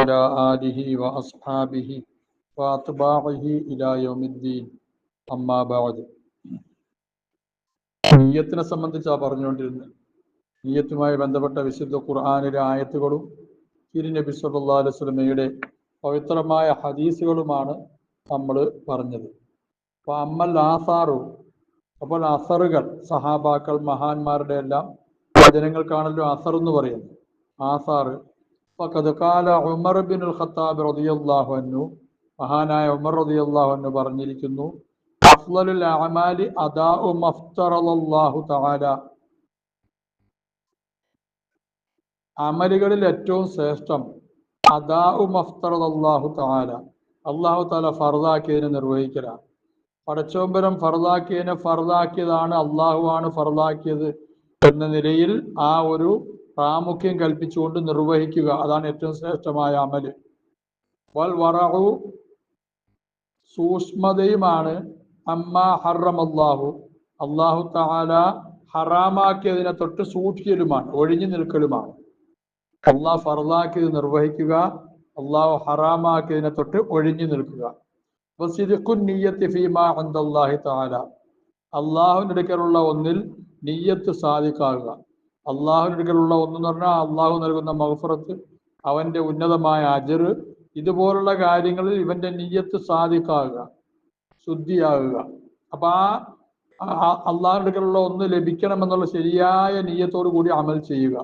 وعلى آله وأصحابه وأتباعه إلى يوم الدين أما بعد നീയത്തിനെ സംബന്ധിച്ചാണ് പറഞ്ഞുകൊണ്ടിരുന്നത് നീയത്തുമായി ബന്ധപ്പെട്ട വിശുദ്ധ ഖുർആാനിലെ ആയത്തുകളും തിരുനബി സല്ലല്ലാഹു അലൈഹി വസല്ലമയുടെ പവിത്രമായ ഹദീസുകളുമാണ് നമ്മൾ പറഞ്ഞത് അപ്പൊ അമ്മൽ ആസാറു അപ്പോൾ അസറുകൾ സഹാബാക്കൾ മഹാന്മാരുടെ എല്ലാം വചനങ്ങൾക്കാണല്ലോ അസർ എന്ന് പറയുന്നത് ആസാറ് ഫഖദ് ഖാല ഉമർ ബിൻ ഖത്താബ് റളിയല്ലാഹു അൻഹു മഹാനായ ഉമർ റളിയല്ലാഹു അൻഹു പറഞ്ഞിരിക്കുന്നു അഫ്ളലുൽ അമാലി അദാഉ മഫ്തറല്ലാഹു തആല. അമലുകളിൽ ഏറ്റവും ശ്രേഷ്ഠം അദാഉ മഫ്തറല്ലാഹു തആല. അള്ളാഹു താല ഫർദാക്കിയതിനെ നിർവഹിക്കലാണ്. പടച്ചോമ്പരം ഫർദാക്കിയതിനെ ഫർദാക്കിയതാണ് അള്ളാഹുവാണ് ഫർദാക്കിയത് എന്ന നിലയിൽ ആ ഒരു പ്രാമുഖ്യം കൽപ്പിച്ചുകൊണ്ട് നിർവഹിക്കുക. അതാണ് ഏറ്റവും ശ്രേഷ്ഠമായ അമൽ. വൽ വറഹു സൂക്ഷ്മതയുമാണ്. അമ്മ ഹറം അള്ളാഹു അള്ളാഹു താല ഹറാമാക്കിയതിനെ തൊട്ട് സൂക്ഷിക്കലുമാണ് ഒഴിഞ്ഞു നിൽക്കലുമാണ്. അള്ളാഹ് ഫർദാക്കിയത് നിർവഹിക്കുക അള്ളാഹു ഹറാമാക്കിയതിനെ തൊട്ട് ഒഴിഞ്ഞു നിൽക്കുക. അള്ളാഹുവിന്റെ അടുക്കലുള്ള ഒന്നിൽ നീയത്ത് സാധിക്കാകുക ഒന്ന് ഒന്നെന്ന് പറഞ്ഞാൽ അള്ളാഹു നൽകുന്ന മഹഫറത്ത് അവന്റെ ഉന്നതമായ അജറ് ഇതുപോലുള്ള കാര്യങ്ങളിൽ ഇവന്റെ നീയത്ത് സാധിക്കാകുക ശുദ്ധിയാകുക. അപ്പൊ ആ അള്ളാഹുവിന്റെ അടുക്കലുള്ള ഒന്ന് ലഭിക്കണമെന്നുള്ള ശരിയായ നീയത്തോടു കൂടി അമൽ ചെയ്യുക.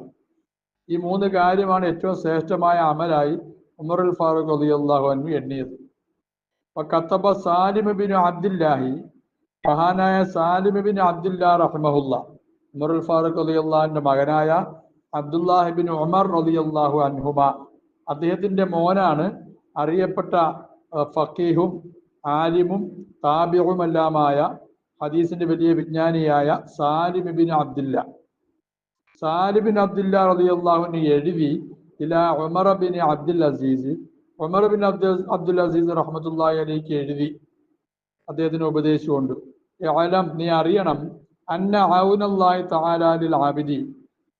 ഈ മൂന്ന് കാര്യമാണ് ഏറ്റവും ശ്രേഷ്ഠമായ അമലായി ഉമറുൽ ഫാറൂഖ് അലി അള്ളാഹു അൻഹു എണ്ണിയത്. അപ്പൊ കത്തബ സാലിമബിൻ അബ്ദില്ലാഹി മഹാനായ സാലിമബിൻ അബ്ദുല്ലാ റഹ്മഹുല്ല ഉമറുൽ ഫാറൂഖ് അലി അള്ളാഹിന്റെ മകനായ അബ്ദുല്ലാഹിബിൻ ഉമർ അലി അള്ളാഹു അൻഹുമ. അദ്ദേഹത്തിന്റെ മോനാണ് അറിയപ്പെട്ട ഫക്കീഹും ആലിമും താബിയുമെല്ലാമായ ഹദീസിന്റെ വലിയ വിജ്ഞാനിയായ സാലിബിൻ അബ്ദുല്ല. സാലിബിൻ അബ്ദുല്ല റളിയല്ലാഹുവിന് എഴുതി ഇല Umar bin Abdul Aziz. Umar bin Abdul Abdul Aziz റഹ്മത്തുള്ളാഹി അലിക്ക് എഴുതി. അദ്ദേഹത്തിന് ഉപദേശിച്ചുകൊണ്ട് അലം നീ അറിയണം അന്ന ആബിദി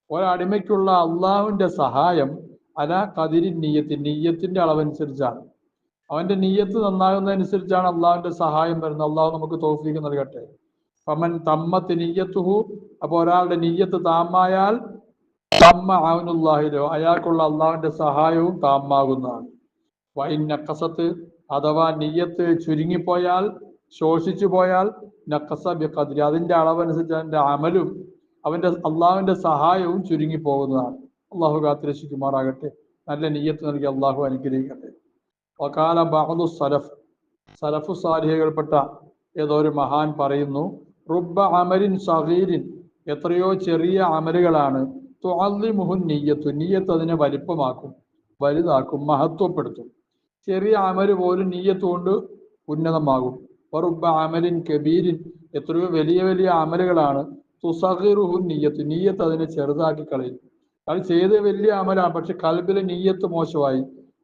ഒരടിമയ്ക്കുള്ള അള്ളാഹുവിന്റെ സഹായം അല കതിരി നീയത്തി നീയത്തിന്റെ അളവനുസരിച്ചാണ്. അവന്റെ നീയത്ത് നന്നാകുന്നതനുസരിച്ചാണ് അള്ളാഹുവിന്റെ സഹായം വരുന്നത്. അള്ളാഹു നമുക്ക് തോഫീക്ക് നൽകട്ടെ. ഫമൻ തമ്മത്ത് നീയത്തുഹു. അപ്പൊ ഒരാളുടെ നീയത്ത് താമായാൽ തമ്മ ആവുനുല്ലാഹിലോ അയാൾക്കുള്ള അള്ളാഹുവിന്റെ സഹായവും താമാകുന്നതാണ്. വൈൻ നക്കസത്ത് അഥവാ നീയത്ത് ചുരുങ്ങിപ്പോയാൽ ശോഷിച്ചു പോയാൽ നക്കസ ബിഖദ്രി. അതിന്റെ അളവനുസരിച്ച് അവന്റെ അമലും അവന്റെ അള്ളാഹുവിന്റെ സഹായവും ചുരുങ്ങി പോകുന്നതാണ്. അള്ളാഹു കാത്തിരക്ഷിക്കുമാറാകട്ടെ. നല്ല നീയത്ത് നൽകി അള്ളാഹു അനുഗ്രഹിക്കട്ടെ. വകാല ബഹദു സലഫ്. സലഫു സാലിഹകൾപ്പെട്ട ഏതോ ഒരു മഹാൻ പറയുന്നു റുബ അമരിൻ സഹീരിൻ എത്രയോ ചെറിയ അമലുകളാണ്. തുഅല്ലിമുഹുൻ നീയത്തു. നീയത്ത് അതിനെ വലിപ്പമാക്കും വലുതാക്കും മഹത്വപ്പെടുത്തും. ചെറിയ അമൽ പോലും നീയത്തുകൊണ്ട് ഉന്നതമാകും. വറുബ അമലിൻ കബീരിൻ. എത്രയോ വലിയ വലിയ അമലുകളാണ്. തുസഹിറുഹു നീയത്ത് നീയത്ത് അതിനെ ചെറുതാക്കി കളയും അത് ചെയ്ത് വലിയ അമലാണ്. പക്ഷെ കൽബിലെ നീയത്ത് മോശമായി.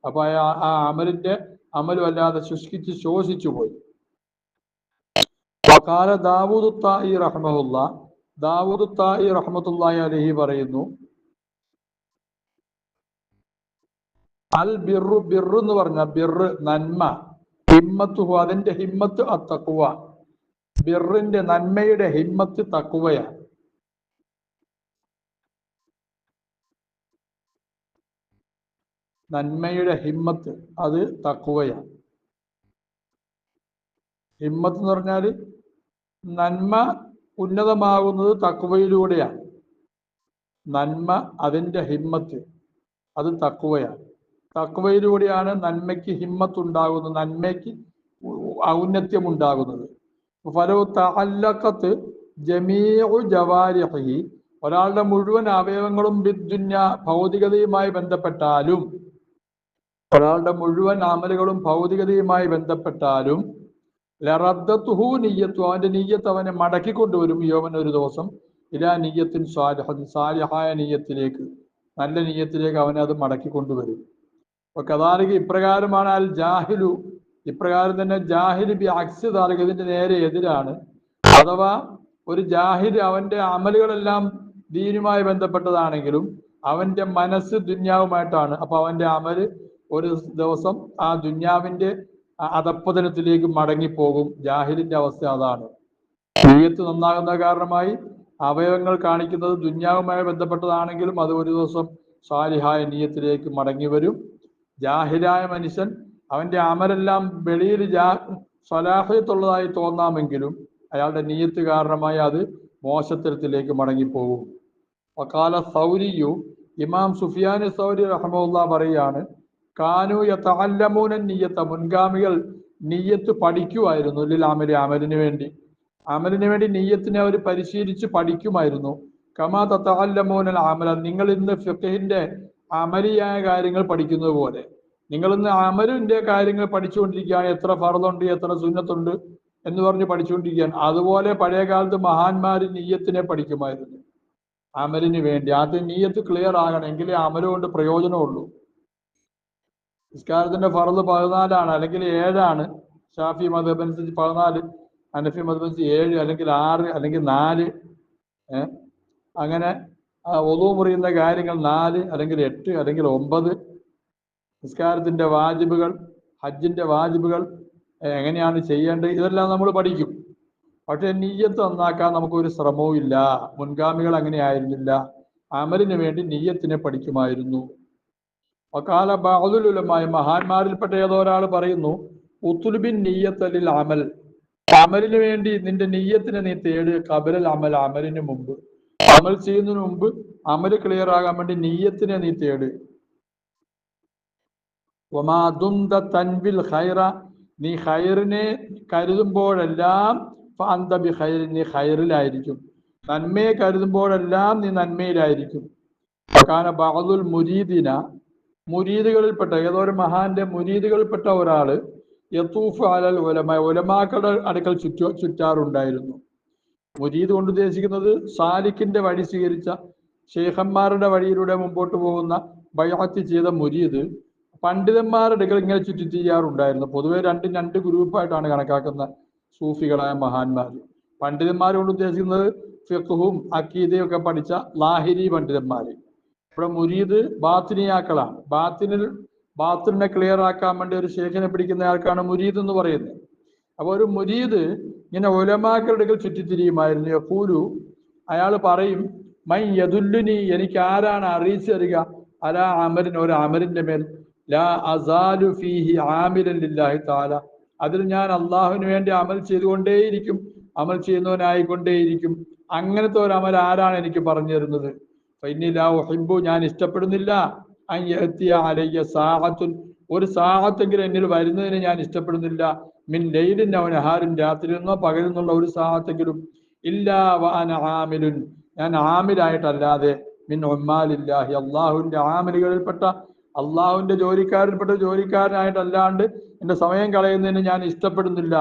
അപ്പൊ ആ അമലിന്റെ അമലും അല്ലാതെ ശുഷ്കിച്ച് ശോഷിച്ചു പോയി. കാല ദാവൂദ് തായി റഹ്മുല്ല ദാവൂദ് തായി റഹ്മത്തുല്ലായി അലഹി പറയുന്നു അൽ ബിറു ബിറു എന്ന് പറഞ്ഞ ബിറ് നന്മ. ഹിമ്മത്തുഹു അതിന്റെ ഹിമ്മത്ത് അത്തക്കുവ ബിറിന്റെ നന്മയുടെ ഹിമ്മത്ത് തക്കുവയാണ് നന്മയുടെ ഹിമ്മത്ത് അത് തക്കുവയാണ് ഹിമ്മത്ത് എന്ന് പറഞ്ഞാൽ നന്മ ഉന്നതമാകുന്നത് തക്കുവയിലൂടെയാണ് നന്മ അതിന്റെ ഹിമ്മത്ത് അത് തക്കുവയാണ് തക്കുവയിലൂടെയാണ് നന്മയ്ക്ക് ഹിമ്മത്തുണ്ടാകുന്നത് നന്മയ്ക്ക് ഔന്നത്യം ഉണ്ടാകുന്നത് തഅല്ലഖത്ത് ജമീഉ ജവാരിഹി ഒരാളുടെ മുഴുവൻ അവയവങ്ങളും ബിദ്ദുന്യ ഭൗതികതയുമായി ബന്ധപ്പെട്ടാലും ഒരാളുടെ മുഴുവൻ അമലുകളും ഭൗതികതയുമായി ബന്ധപ്പെട്ടാലും ലറദ്ദത്തുഹു നീയത്തു അവന്റെ നീയത്ത് അവനെ മടക്കി കൊണ്ടുവരും യോമൻ ഒരു ദിവസം. ഇലാ നീയത്തിൻ സാലിഹ സാലിഹായ നീയത്തിലേക്ക് നല്ല നീയത്തിലേക്ക് അവനെ അത് മടക്കി കൊണ്ടുവരും. അപ്പൊ കഥാലിക ഇപ്രകാരമാണ് അൽ ജാഹിലു. ഇപ്രകാരം തന്നെ ജാഹിലി ബി അക്സ് താലിക ഇതിന്റെ നേരെ എതിരാണ്. അഥവാ ഒരു ജാഹിൽ അവന്റെ അമലുകളെല്ലാം ദീനുമായി ബന്ധപ്പെട്ടതാണെങ്കിലും അവന്റെ മനസ്സ് ദുന്യാവുമായിട്ടാണ്. അപ്പൊ അവന്റെ അമൽ ഒരു ദിവസം ആ ദുന്യാവിന്റെ അതപ്പതനത്തിലേക്ക് മടങ്ങിപ്പോകും. ജാഹിലിന്റെ അവസ്ഥ അതാണ്. നീയത്ത് നന്നാകുന്ന കാരണമായി അവയവങ്ങൾ കാണിക്കുന്നത് ദുന്യാവുമായി ബന്ധപ്പെട്ടതാണെങ്കിലും അത് ഒരു ദിവസം സാലിഹായ നീയത്തിലേക്ക് മടങ്ങി വരും. ജാഹിലായ മനുഷ്യൻ അവന്റെ അമലെല്ലാം വെളിയിൽ ജാ സ്വലാഹയത്തുള്ളതായി തോന്നാമെങ്കിലും അയാളുടെ നീയത്ത് കാരണമായി അത് മോശത്തരത്തിലേക്ക് മടങ്ങിപ്പോകും. വക്കാല സൗരിയു ഇമാം സുഫിയാൻ സൗരി റഹമുല്ല പറയാണ് കാനു യതഅല്ലമൂന നീയത്ത മുൻഗാമികൾ നീയത്ത് പഠിക്കുമായിരുന്നു ലിൽ അമലി അമലിന് വേണ്ടി. അമലിന് വേണ്ടി നീയത്തിനെ അവർ പരിശീലിച്ച് പഠിക്കുമായിരുന്നു. കമാ തത്തഅല്ലമൂനൽ അമല നിങ്ങൾ ഇന്ന് ഫിഖഹിന്റെ അമലിയായ കാര്യങ്ങൾ പഠിക്കുന്നത് പോലെ നിങ്ങൾ ഇന്ന് അമലിന്റെ കാര്യങ്ങൾ പഠിച്ചുകൊണ്ടിരിക്കുകയാണ്. എത്ര ഫറലുണ്ട് എത്ര സുന്നത്തുണ്ട് എന്ന് പറഞ്ഞ് പഠിച്ചുകൊണ്ടിരിക്കുകയാണ്. അതുപോലെ പഴയ കാലത്ത് മഹാന്മാര് നീയത്തിനെ പഠിക്കുമായിരുന്നു. അമലിന് വേണ്ടി. ആദ്യം നീയത്ത് ക്ലിയർ ആകണം. എങ്കിലേ അമൽ കൊണ്ട് പ്രയോജനമുള്ളൂ. നിസ്കാരത്തിന്റെ ഫറുദ് പതിനാലാണ്. അല്ലെങ്കിൽ ഏഴാണ്. ഷാഫി മതബനുസരിച്ച് പതിനാല് അനഫി മതബനുസരിച്ച് ഏഴ് അല്ലെങ്കിൽ ആറ് അല്ലെങ്കിൽ നാല്. അങ്ങനെ ഒതു മുറിയുന്ന കാര്യങ്ങൾ നാല് അല്ലെങ്കിൽ എട്ട് അല്ലെങ്കിൽ ഒമ്പത്. നിസ്കാരത്തിന്റെ വാജിബുകൾ ഹജ്ജിന്റെ വാജിബുകൾ എങ്ങനെയാണ് ചെയ്യേണ്ടത്? ഇതെല്ലാം നമ്മൾ പഠിക്കും. പക്ഷേ നീയത്ത് നന്നാക്കാൻ നമുക്കൊരു ശ്രമവും ഇല്ല. മുൻഗാമികൾ അങ്ങനെ ആയിരുന്നില്ല. അമലിന് വേണ്ടി നീയത്തിനെ പഠിക്കുമായിരുന്നു. വക്കാല ബാദുലുലമായ മഹാന്മാരിൽപ്പെട്ട ഏതോ ഒരാൾ പറയുന്നു ഉത്തുലുബിൻ നീയത്തലിൽ അമൽ. അമലിന് വേണ്ടി നിന്റെ നീയത്തിനെ നീ തേട് കബലൽ അമൽ അമലിന് മുമ്പ്. അമൽ ചെയ്യുന്നതിന് മുമ്പ് അമൽ ക്ലിയർ ആകാൻ വേണ്ടി നീയത്തിനെ നീ തേട്. ഒമാതുന്ത തൻവിൽ ഖൈറ. നീ ഹൈറിനെ കരുതുമ്പോഴെല്ലാം ഫഅന്ത ബി ഖൈറിൻ നീ ഹൈറിലായിരിക്കും നന്മയെ കരുതുമ്പോഴെല്ലാം നീ നന്മയിലായിരിക്കും. കാന ബഹദുൽ മുരീദിന. മുരീദുകളിൽപ്പെട്ട ഏതോ ഒരു മഹാന്റെ മുരീദുകളിൽപ്പെട്ട ഒരാൾ യത്തൂഫ് അലൽ ഉലമ ഉലമാക്കളുടെ അടുക്കൽ ചുറ്റു ചുറ്റാറുണ്ടായിരുന്നു. മുരീദ് കൊണ്ട് ഉദ്ദേശിക്കുന്നത് സാലിക്കിന്റെ വഴി സ്വീകരിച്ച ഷേഖന്മാരുടെ വഴിയിലൂടെ മുമ്പോട്ട് പോകുന്ന ബൈഹത്ത് ചെയ്ത മുരീദ് പണ്ഡിതന്മാരുടെ അടുക്കൽ ഇങ്ങനെ ചുറ്റി ചെയ്യാറുണ്ടായിരുന്നു. പൊതുവെ രണ്ടും രണ്ട് ഗ്രൂപ്പായിട്ടാണ് കണക്കാക്കുന്ന സൂഫികളായ മഹാന്മാർ. പണ്ഡിതന്മാർ കൊണ്ട് ഉദ്ദേശിക്കുന്നത് ഫിഖുഹും അക്കീദയും ഒക്കെ പഠിച്ച ലാഹിരി പണ്ഡിതന്മാർ ഇവിടെ മുരീദ് ബാത്തിനിയാക്കളാണ്. ബാത്തിനിൽ ബാത്തിനെ ക്ലിയർ ആക്കാൻ വേണ്ടി ഒരു ശേഖനെ പിടിക്കുന്ന ആൾക്കാണ് മുരീദ് എന്ന് പറയുന്നത്. അപ്പൊ ഒരു മുരീദ് ഇങ്ങനെ ഒലമാക്കളുടെ അടുക്കൽ ചുറ്റിത്തിരിയുമായിരുന്നു. യഖൂലു അയാൾ പറയും മൈ യദുല്ലുനി എനിക്ക് ആരാണ് അറിയിച്ചു തരിക? അലാ അമരിൻ ഒരു അമരിന്റെ മേൽ. ലാ അസാലു ഫീഹി ആമിരൻ ലില്ലാഹി താല അതിൽ ഞാൻ അള്ളാഹുവിന് വേണ്ടി അമൽ ചെയ്തുകൊണ്ടേയിരിക്കും. അമൽ ചെയ്യുന്നവനായിക്കൊണ്ടേയിരിക്കും. അങ്ങനത്തെ ഒരു അമൽ ആരാണ് എനിക്ക് പറഞ്ഞു തരുന്നത്? ഒഹിബു ഞാൻ ഇഷ്ടപ്പെടുന്നില്ല. അൻ യഅ്തിയ അലയ്യ സാഹത്തുൻ. ഒരു സാഹത്തെങ്കിലും എന്നിൽ വരുന്നതിന് ഞാൻ ഇഷ്ടപ്പെടുന്നില്ല. മിൻ ലൈലിൻ അവൻ നഹാരിൻ രാത്രിയിൽ നിന്നോ പകലിൽ നിന്നുള്ള ഒരു സാഹത്തെങ്കിലും ഇല്ലാ വാന ആമിലുൻ. ഞാൻ ആമിലായിട്ടല്ലാതെ മിൻ ഒമ്മാലില്ലാഹി അള്ളാഹുവിന്റെ ആമിലുകളിൽപ്പെട്ട അള്ളാഹുവിന്റെ ജോലിക്കാരിൽപ്പെട്ട ജോലിക്കാരനായിട്ടല്ലാണ്ട് എന്റെ സമയം കളയുന്നതിന് ഞാൻ ഇഷ്ടപ്പെടുന്നില്ല.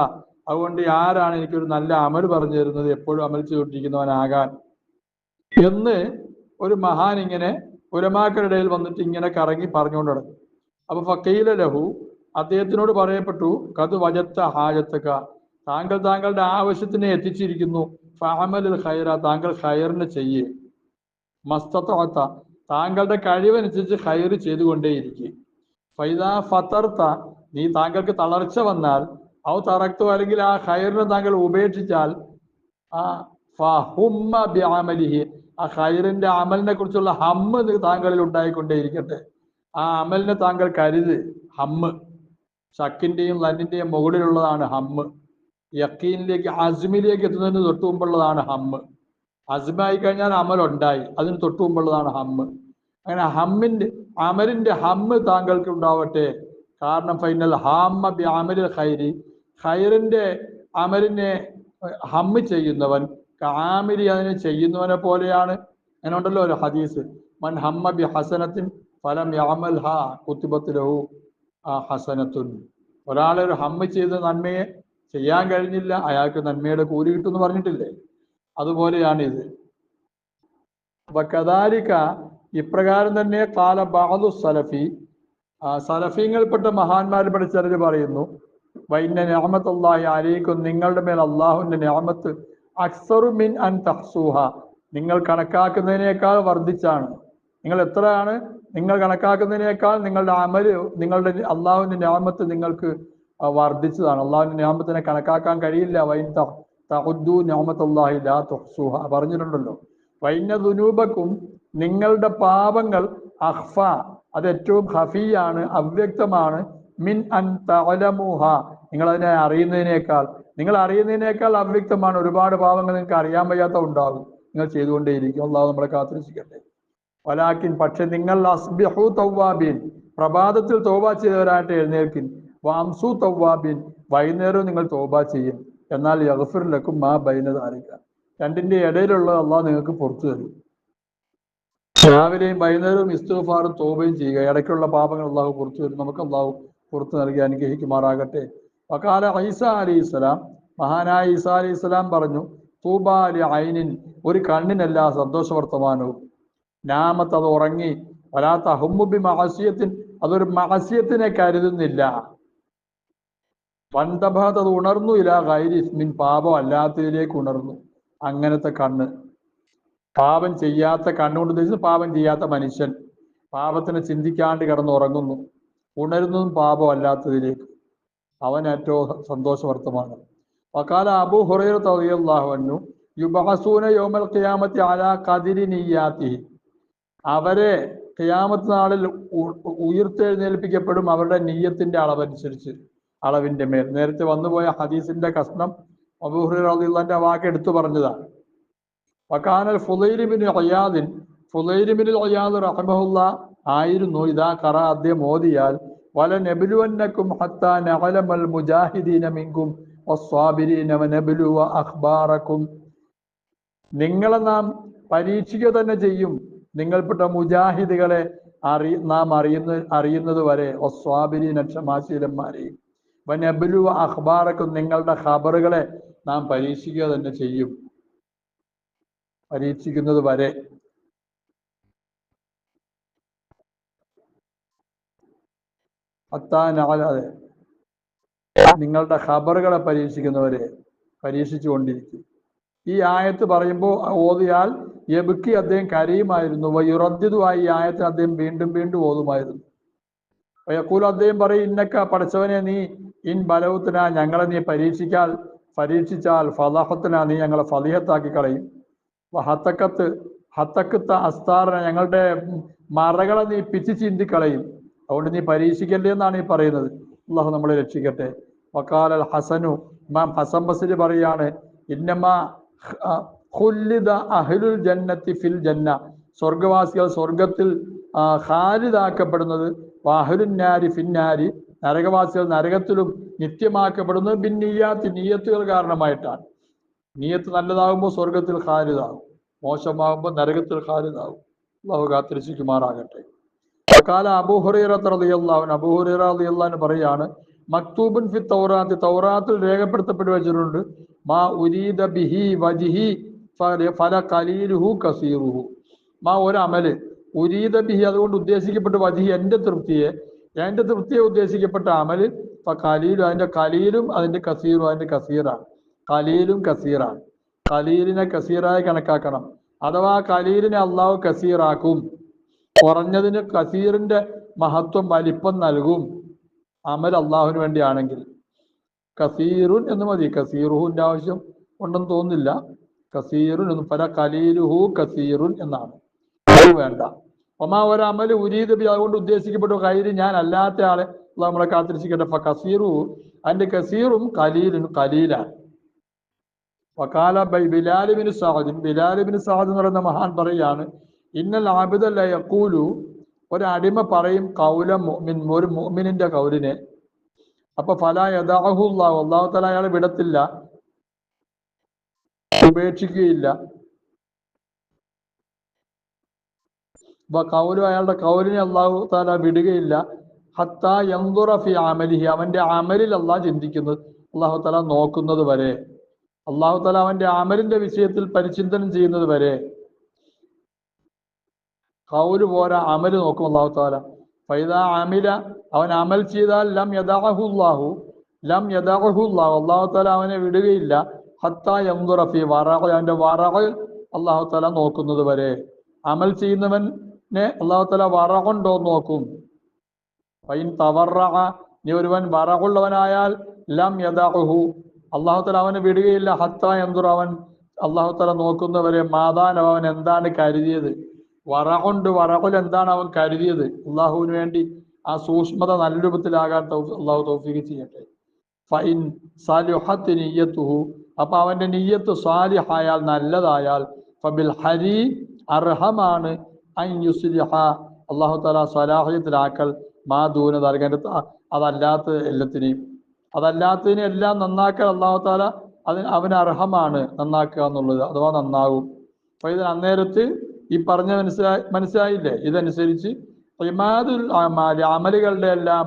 അതുകൊണ്ട് ആരാണ് എനിക്കൊരു നല്ല അമൽ പറഞ്ഞു തരുന്നത്? എപ്പോഴും അമൽ ചെയ്തുകൊണ്ടിരിക്കുന്നവനാകാൻ. എന്ന് ഒരു മഹാൻ ഇങ്ങനെ ഉലമാക്കളുടെ ഇടയിൽ വന്നിട്ട് ഇങ്ങനെ കറങ്ങി പറഞ്ഞുകൊണ്ട് നടക്കും അപ്പൊ ഫക്കീല ലഹു അദ്ദേഹത്തിനോട് പറയപ്പെട്ടു കത് വജത്ത ഹാജത്തക്ക താങ്കൾ താങ്കളുടെ ആവശ്യത്തിനെ എത്തിച്ചിരിക്കുന്നു. ഫഹമലിൽ ഖൈറ താങ്കൾ ഖൈറിനെ ചെയ്യേ. മസ്തത്ത താങ്കളുടെ കഴിവനുസരിച്ച് ഖൈർ ചെയ്തുകൊണ്ടേയിരിക്കെ. ഫൈദ ഫത്തർത്ത നീ താങ്കൾക്ക് തളർച്ച വന്നാൽ ഔ തറക്തു അല്ലെങ്കിൽ ആ ഖൈറിനെ താങ്കൾ ഉപേക്ഷിച്ചാൽ ആ ഫഹുമ്മ ബിഅമലിഹി ആ ഖൈറിന്റെ അമലിനെ കുറിച്ചുള്ള ഹമ്മ് താങ്കളിൽ ഉണ്ടായിക്കൊണ്ടേയിരിക്കട്ടെ. ആ അമലിനെ താങ്കൾ കരുത് ഹമ്മ്. ഷക്കിന്റെയും ലന്നിന്റെയും മുകളിലുള്ളതാണ് ഹമ്മ് യക്കീനിലേക്ക് അസ്മിലേക്ക് എത്തുന്നതിന് തൊട്ടു മുമ്പുള്ളതാണ് ഹമ്മ് അസ്മായി കഴിഞ്ഞാൽ അമൽ ഉണ്ടായി അതിന് തൊട്ടു മുമ്പുള്ളതാണ് ഹമ്മ് അങ്ങനെ ഹമ്മിന്റെ അമലിന്റെ ഹമ്മ് താങ്കൾക്ക് ഉണ്ടാവട്ടെ. കാരണം ഫൈനൽ ഹാമ ബി അമലിൽ ഖൈരി. ഖൈറിന്റെ അമലിനെ ഹമ്മ് ചെയ്യുന്നവൻ കാമിലി അതിനെ ചെയ്യുന്നവനെ പോലെയാണ്. അങ്ങനെ ഉണ്ടല്ലോ ഒരു ഹദീസ്. മൻ ഹമ്മ ബി ഹസനത്തിൻ ഫലം യാമൽ ഹാ കുത്തിബത്തിലഹു. ഹസനത്തുൻ. ഒരു ഹമ്മ ചെയ്ത നന്മയെ ചെയ്യാൻ കഴിഞ്ഞില്ല അയാൾക്ക് നന്മയുടെ കൂലി കിട്ടുമെന്ന് പറഞ്ഞിട്ടില്ലേ? അതുപോലെയാണ് ഇത് അപ്പൊ കദാരിക്ക ഇപ്രകാരം തന്നെ കാല ബാദു സലഫി. സലഫീങ്ങൾപ്പെട്ട മഹാന്മാരിൽപ്പെട്ട ചിലർ പറയുന്നു വൈന്ന ഞാമത്തല്ലാഹി അലൈക്കും നിങ്ങളുടെ മേൽ അള്ളാഹുവിന്റെ ഞാമത്ത് അക്സറു മിൻ അൻ തഹ്സൂഹ. നിങ്ങൾ കണക്കാക്കുന്നതിനേക്കാൾ വർദ്ധിച്ചാണ്. നിങ്ങൾ എത്രയാണ്? നിങ്ങൾ കണക്കാക്കുന്നതിനേക്കാൾ നിങ്ങളുടെ അമൽ നിങ്ങളുടെ അള്ളാഹുവിന്റെ ഞാമത്ത് നിങ്ങൾക്ക് വർദ്ധിച്ചതാണ്. അള്ളാഹുവിന്റെ ഞാമത്തിനെ കണക്കാക്കാൻ കഴിയില്ല. പറഞ്ഞിട്ടുണ്ടല്ലോ. വൈന ദുനൂബക്കും നിങ്ങളുടെ പാപങ്ങൾ അഹ്ഫ അത് ഏറ്റവും ഹഫിയാണ് അവ്യക്തമാണ്. മിൻ അൻ തലമുഹ നിങ്ങൾ അതിനെ അറിയുന്നതിനേക്കാൾ നിങ്ങൾ അറിയുന്നതിനേക്കാൾ അവ്യക്തമാണ്. ഒരുപാട് പാപങ്ങൾ നിങ്ങൾക്ക് അറിയാൻ വയ്യാത്ത ഉണ്ടാകും നിങ്ങൾ ചെയ്തുകൊണ്ടേയിരിക്കും. അള്ളാഹു നമ്മളെ കാത്തിരക്ഷിക്കട്ടെ. വലാക്കിൻ പക്ഷെ നിങ്ങൾ അസ്ബിഹു തൗവാബിൻ പ്രഭാതത്തിൽ തോബ ചെയ്തവരായിട്ട് എഴുന്നേൽക്കിൻ. വാംസു തൗവാബിൻ വൈകുന്നേരവും നിങ്ങൾ തോബ ചെയ്യും. എന്നാൽ യഗ്ഫിറിലക്കും മാ ബൈനതാരിക്ക രണ്ടിന്റെ ഇടയിലുള്ളത് അള്ളാഹ് നിങ്ങൾക്ക് പുറത്തു തരും. രാവിലെയും വൈകുന്നേരവും ഇസ്തുഫാറും തോബയും ചെയ്യുക. ഇടയ്ക്കുള്ള പാപങ്ങൾ അള്ളാഹു പുറത്തു തരും. നമുക്ക് അള്ളാഹു പുറത്തു നൽകി അനുഗ്രഹിക്കുമാറാകട്ടെ. വക്കാല ഐസ അലി ഇസ്ലാം മഹാനായ ഈസ അലി ഇസ്ലാം പറഞ്ഞു തൂബ അലി ഐനിൻ ഒരു കണ്ണിനല്ല സന്തോഷ വർത്തമാനവും നാമത്ത് അത് ഉറങ്ങി വലാത്ത അഹുമുബി മഹസ്യത്തിൻ അതൊരു മഹസ്യത്തിനെ കരുതുന്നില്ല. പണ്ടഭാത് അത് ഉണർന്നു ഇല്ല ഗൈരിസ്മിൻ പാപം അല്ലാത്തതിലേക്ക് ഉണർന്നു. അങ്ങനത്തെ കണ്ണ്. പാപം ചെയ്യാത്ത കണ്ണുകൊണ്ട് ഉദ്ദേശിച്ചത് പാപം ചെയ്യാത്ത മനുഷ്യൻ. പാപത്തിനെ ചിന്തിക്കാണ്ട് കിടന്നുറങ്ങുന്നു. ഉണരുന്നതും പാപം അല്ലാത്തതിലേക്ക്. അവൻ ഏറ്റവും സന്തോഷവർത്തമാണ്. വക്കാല അബു ഹുറൈറ തളിയല്ലാഹു അന്നു യുബഹസൂന യോമൽ ഖിയാമത്തി അലാ കതിരി അവരെ ഖിയാമത്ത് നാളിൽ ഉയർത്തെഴുന്നേൽപ്പിക്കപ്പെടും അവരുടെ നീയത്തിന്റെ അളവനുസരിച്ച് അളവിന്റെ മേൽ. നേരത്തെ വന്നുപോയ ഹദീസിന്റെ കഷ്ണം അബൂഹുറിന്റെ റളിയല്ലാഹുവിന്റെ വാക്ക് എടുത്തു പറഞ്ഞതാണ്. വക്കാനൽ ഫുലൈലിബിൻ അയ്യാദിൻ ഫുലൈലിബിൻ അയ്യാദ് റഹ്മഹുല്ല ആയിരുന്നു ഇതാ കറ അദ്ദേഹം ഓതിയാൽ വല നബിലുവന്നക്കും ഹത്താ നഅലമൽ മുജാഹിദീന മിൻകും വസ്വാബിരീന വനബിലുവ അഖ്ബാറക്കും. നിങ്ങളെ നാം പരീക്ഷിക്കുക തന്നെ ചെയ്യും. നിങ്ങൾപ്പെട്ട മുജാഹിദികളെ അറി നാം അറിയുന്ന അറിയുന്നത് വരെ വസ്വാബിരീന ക്ഷമാശീലന്മാരെയും വനബിലുവ അഖ്ബാറക്കും നിങ്ങളുടെ ഖബറുകളെ നാം പരീക്ഷിക്കുക തന്നെ ചെയ്യും. പരീക്ഷിക്കുന്നത് വരെ അത്താനാലാതെ നിങ്ങളുടെ ഖബറുകളെ പരീക്ഷിക്കുന്നവരെ പരീക്ഷിച്ചു കൊണ്ടിരിക്കും ഈ ആയത്ത് പറയുമ്പോൾ ഓതിയാൽ എബുക്കി അദ്ദേഹം കരയുമായിരുന്നു. വയുറദ്ദിതുമായി ഈ ആയത്തിന് അദ്ദേഹം വീണ്ടും വീണ്ടും ഓതുമായിരുന്നു. യക്കൂൽ അദ്ദേഹം പറയും ഇന്നക്ക പഠിച്ചവനെ നീ ഇൻ ബലവത്തിന ഞങ്ങളെ നീ പരീക്ഷിക്കാൽ പരീക്ഷിച്ചാൽ ഫലഹത്തിന നീ ഞങ്ങളെ ഫലിഹത്താക്കി കളയും. ഹത്തക്കത്ത് ഹത്തക്കത്ത അസ്താറിനെ ഞങ്ങളുടെ മറകളെ നീ പിച്ച് ചീന്തി കളയും. അതുകൊണ്ട് നീ പരീക്ഷിക്കല്ലേ എന്നാണ് ഈ പറയുന്നത്. അള്ളാഹു നമ്മളെ രക്ഷിക്കട്ടെ. വക്കാലൽ ഹസനു ഇമാം ഹസൻ ബസരി പറയാണ് ഇന്നമ ഖുല്ലിദ അഹ്ലുൽ ജന്നത്തി ഫിൽ ജന്ന. സ്വർഗവാസികൾ സ്വർഗത്തിൽ ഹാരിതാക്കപ്പെടുന്നത് വാഹുലുന്നാരി ഫിന്നാരി നരകവാസികൾ നരകത്തിലും നിത്യമാക്കപ്പെടുന്നത് ബിന്നിയാത്തി നീയത്തുകൾ കാരണമായിട്ടാണ്. നീയത്ത് നല്ലതാകുമ്പോൾ സ്വർഗത്തിൽ ഹാരിതാകും മോശമാകുമ്പോൾ നരകത്തിൽ ഹാരിതാകും അള്ളാഹു കാത്തിരിക്കുമാറാകട്ടെ കാല അബൂഹുറൈറത്ത് റളിയല്ലാഹു അബൂഹുറൈറ പറയാണ് മക്തൂബുൻ ഫി തൗറാത്ത് തൗറാത്തിൽ രേഖപ്പെടുത്തപ്പെട്ടു വെച്ചിട്ടുണ്ട് മാ ഉരീദ ബിഹി വജിഹി ഫല- കലീലുഹു കസീറുഹു. മാ ഒരു അമൽ ഉരീദ ബിഹി അതുകൊണ്ട് ഉദ്ദേശിക്കപ്പെട്ട വധി എന്റെ തൃപ്തിയെ എന്റെ തൃപ്തിയെ ഉദ്ദേശിക്കപ്പെട്ട അമൽ ഫ കലീലും അതിന്റെ കലീലും അതിന്റെ കസീറും അതിന്റെ കസീറാണ്. കലീലും കസീറാണ്. കലീലിനെ കസീറായി കണക്കാക്കണം. അഥവാ കലീലിനെ അള്ളാഹു കസീറാക്കും. കുറഞ്ഞതിന് കസീറിന്റെ മഹത്വം വലിപ്പം നൽകും. അമൽ അള്ളാഹുവിന് വേണ്ടിയാണെങ്കിൽ. കസീറുൻ എന്ന് മതി. കസീറുഹുവിന്റെ ആവശ്യം ഉണ്ടെന്ന് തോന്നുന്നില്ല. കസീറുൻ എന്ന് പല കലീലുഹു കസീറുൻ എന്നാണ്. അത് വേണ്ട. ഒമാ ഒരു അമൽ ഉരീത് അതുകൊണ്ട് ഉദ്ദേശിക്കപ്പെട്ട കയ്യിൽ ഞാൻ അല്ലാത്ത ആളെ നമ്മളെ കാത്തിരിച്ചിരിക്കട്ടെ. അപ്പൊ കസീറു അതിന്റെ കസീറും കലീലും കലീലാണ്. വക്കാല ബൈ ബിലാലിബിന് സാദിൻ ബിലാലിബിന് സാദ് എന്ന് പറയുന്ന മഹാൻ പറയാണ് ഇന്നൽ ആബിദല്ല യക്കൂലു ഒരു അടിമ പറയും കൗല മുഅ്മിൻ ഒരു മുഅ്മിനിന്റെ കൗലിനെ. അപ്പൊ ഫല യഥാഹു അള്ളാഹു അള്ളാഹു തല അയാളെ വിടത്തില്ല. ഉപേക്ഷിക്കുകയില്ല. കൗലു അയാളുടെ കൗലിനെ അള്ളാഹു താല വിടുകയില്ല. ഹത്ത യന്തുറ ഫി അമലിഹി അവന്റെ അമലിൽ അള്ളാഹ് ചിന്തിക്കുന്നത് അള്ളാഹു തല നോക്കുന്നത് വരെ. അള്ളാഹു തല അവന്റെ അമലിന്റെ വിഷയത്തിൽ പരിചിന്തനം ചെയ്യുന്നത് വരെ. കൗൽ പോരാ അമൽ നോക്കും അള്ളാഹു താല ഫൈദ അമില അവൻ അമൽ ചെയ്താൽ ലം യദാഹുല്ലാഹു ലം യദാഹുല്ലാഹു അള്ളാഹു താല അവനെ വിടുകയില്ല. ഹത്ത യന്തുറഫി വറഹ അവന്റെ വറഹ അള്ളാഹു തല നോക്കുന്നത് വരെ. അമൽ ചെയ്യുന്നവനെ അള്ളാഹു തല വറകൊണ്ടോ നോക്കും. ഫൈൻ തവർറഹ നീ ഒരുവൻ വറകുള്ളവനായാൽ ലം യദാഹു അള്ളാഹു തല അവനെ വിടുകയില്ല. ഹത്ത യന്തുറ അവൻ അള്ളാഹു തല നോക്കുന്നവരെ മാതാൻ അവൻ എന്താണ് കരുതിയത്? വറകൊണ്ട് വറകുൽ എന്താണ് അവൻ കരുതിയത്? അള്ളാഹുവിന് വേണ്ടി ആ സൂക്ഷ്മത നല്ല രൂപത്തിലാകാൻ അള്ളാഹു തൗഫീഖ് ചെയ്യട്ടെ. ഫൈൻ സാലിഹത്ത് അപ്പൊ അവന്റെ നീയത്ത് സ്വാലിഹായാൽ നല്ലതായാൽ ഫബിൽ ഹരി അർഹമാണ് അള്ളാഹു താല സ്വലാഹയത്തിലാക്കൽ മാ ദൂന നൽകേണ്ട അതല്ലാത്ത എല്ലാത്തിനെയും. അതല്ലാത്തതിനെ എല്ലാം നന്നാക്കൽ അള്ളാഹു താല അതിന് അവന് അർഹമാണ് നന്നാക്കുക എന്നുള്ളത്. അഥവാ നന്നാകും അപ്പൊ ഇത് അന്നേരത്ത് ഈ പറഞ്ഞ മനസ്സിലായി മനസ്സിലായില്ലേ? ഇതനുസരിച്ച് അമാൽ അമലുകളുടെ എല്ലാം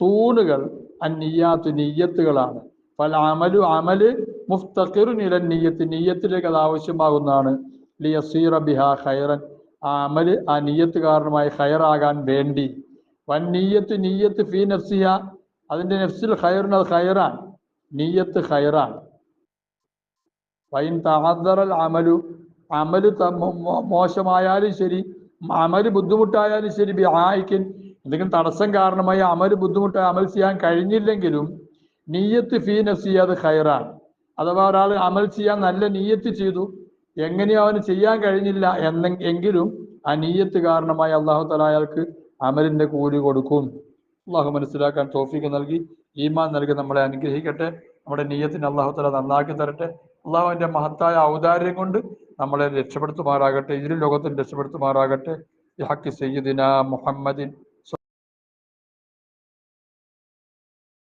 തൂണുകൾ അന്നിയാത്ത് നീയത്തുകളാണ് പല അമലു അമൽ മുഫ്തഖിറു ഇല നീയത്ത് നീയത്തിലേക്ക് അത് ആവശ്യമാകുന്നതാണ്. ലിയസീറ ബിഹ ഖൈറൻ. ആ അമൽ ആ നീയത്ത് കാരണമായി ഖൈറാകാൻ വേണ്ടി. വൻ നീയത്ത് നീയത്ത് ഫീ നഫ്സിയ അതിന്റെ നഫ്സിൽ ഖൈറിന് അത് ഖൈറാൻ. നീയത്ത് ഖൈറാൻ. വൈൻ തഹദറൽ അമലു. മോ- മോശമായാലും ശരി അമൽ ബുദ്ധിമുട്ടായാലും ശരി ബി ആയിക്കൻ. എന്തെങ്കിലും തടസ്സം കാരണമായി അമൽ ബുദ്ധിമുട്ടായി അമൽ ചെയ്യാൻ കഴിഞ്ഞില്ലെങ്കിലും നീയത്ത് ഫീ നഫ്സിയ അത് ഖൈറാൻ. അഥവാ ഒരാൾ അമൽ ചെയ്യാൻ നല്ല നീയത്ത് ചെയ്തു എങ്ങനെയോ അവന് ചെയ്യാൻ കഴിഞ്ഞില്ല എന്നെ എങ്കിലും ആ നീയത്ത് കാരണമായി അള്ളാഹു തല അയാൾക്ക് അമലിന്റെ കൂലി കൊടുക്കും. അള്ളാഹു മനസ്സിലാക്കാൻ തോഫിക്ക് നൽകി. ഈമാൻ നൽകി നമ്മളെ അനുഗ്രഹിക്കട്ടെ. നമ്മുടെ നീയത്തിന് അള്ളാഹു തല നന്നാക്കി തരട്ടെ. അള്ളാഹുവിന്റെ മഹത്തായ ഔദാര്യം കൊണ്ട് നമ്മളെ രക്ഷപ്പെടുത്തുമാറാകട്ടെ. ഇതിലും ലോകത്തും രക്ഷപ്പെടുത്തുമാറാകട്ടെ. ഹക്കി സയ്യിദിന മുഹമ്മദിൻ